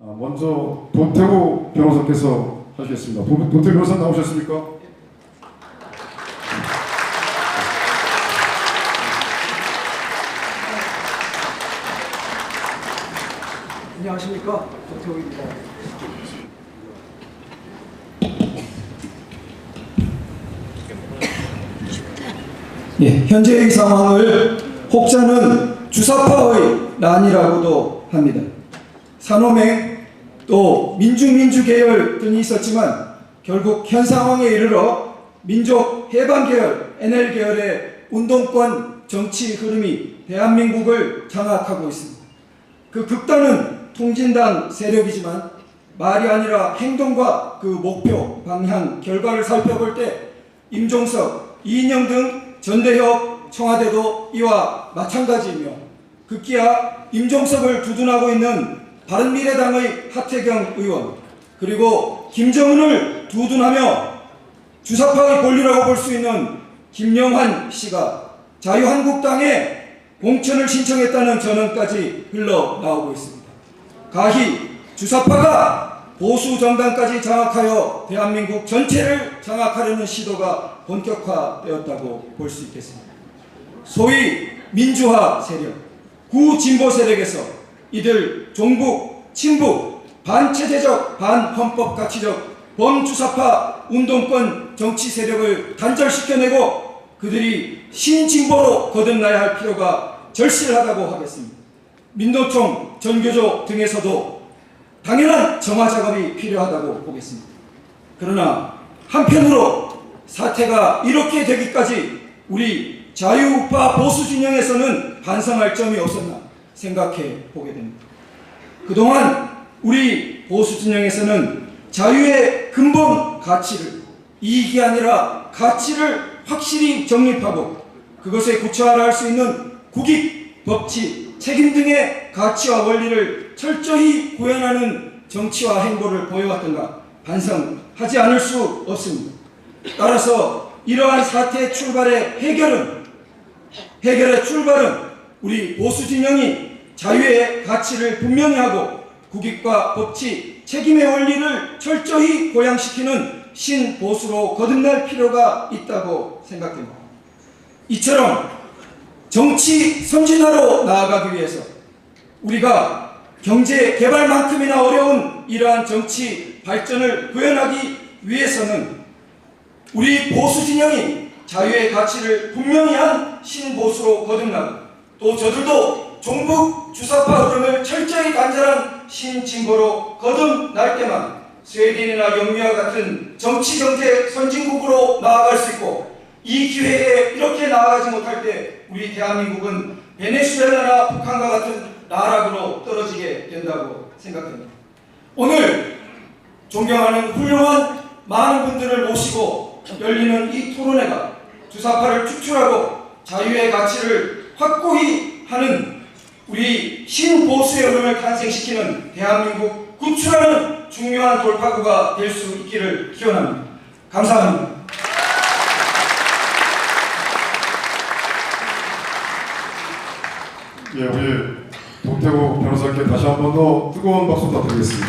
아, 먼저 도태구 변호사께서 하시겠습니다. 도, 도태구 변호사 나오셨습니까? 안녕하십니까 조태호입니다. 예, 현재의 상황을 혹자는 주사파의 난이라고도 합니다. 산호맹 또 민중민주 계열 등이 있었지만 결국 현 상황에 이르러 민족 해방 계열 NL 계열의 운동권 정치 흐름이 대한민국을 장악하고 있습니다. 그 극단은 통진당 세력이지만 말이 아니라 행동과 그 목표, 방향, 결과를 살펴볼 때 임종석, 이인영 등 전대협, 청와대도 이와 마찬가지이며 급기야 임종석을 두둔하고 있는 바른미래당의 하태경 의원 그리고 김정은을 두둔하며 주사파의 권리라고 볼 수 있는 김영환 씨가 자유한국당에 공천을 신청했다는 전언까지 흘러나오고 있습니다. 가히 주사파가 보수 정당까지 장악하여 대한민국 전체를 장악하려는 시도가 본격화되었다고 볼 수 있겠습니다. 소위 민주화 세력, 구진보 세력에서 이들 종북, 친북, 반체제적, 반헌법 가치적 범주사파 운동권 정치 세력을 단절시켜내고 그들이 신진보로 거듭나야 할 필요가 절실하다고 하겠습니다. 민노총, 전교조 등에서도 당연한 정화 작업이 필요하다고 보겠습니다. 그러나 한편으로 사태가 이렇게 되기까지 우리 자유우파 보수 진영에서는 반성할 점이 없었나 생각해 보게 됩니다. 그동안 우리 보수 진영에서는 자유의 근본 가치를 이익이 아니라 가치를 확실히 정립하고 그것에 구체화할 수 있는 국익, 법치, 책임 등의 가치와 원리를 철저히 구현하는 정치와 행보를 보여왔던가 반성하지 않을 수 없습니다. 따라서 이러한 사태의 출발의 해결은 해결의 출발은 우리 보수 진영이 자유의 가치를 분명히 하고 국익과 법치, 책임의 원리를 철저히 고양시키는 신보수로 거듭날 필요가 있다고 생각됩니다. 이처럼 정치 선진화로 나아가기 위해서 우리가 경제 개발만큼이나 어려운 이러한 정치 발전을 구현하기 위해서는 우리 보수 진영이 자유의 가치를 분명히 한 신보수로 거듭나고 또 저들도 종북 주사파 흐름을 철저히 단절한 신진보로 거듭날 때만 스웨덴이나 영미와 같은 정치 경제 선진국으로 나아갈 수 있고 이 기회에 이렇게 나아가지 못할 때 우리 대한민국은 베네수엘라나 북한과 같은 나락으로 떨어지게 된다고 생각합니다. 오늘 존경하는 훌륭한 많은 분들을 모시고 열리는 이 토론회가 주사파를 축출하고 자유의 가치를 확고히 하는 우리 신보수의 흐름을 탄생시키는 대한민국 구출하는 중요한 돌파구가 될 수 있기를 기원합니다. 감사합니다. 예, 우리 도태구 변호사께 다시 한 번 더 뜨거운 박수 부탁드리겠습니다.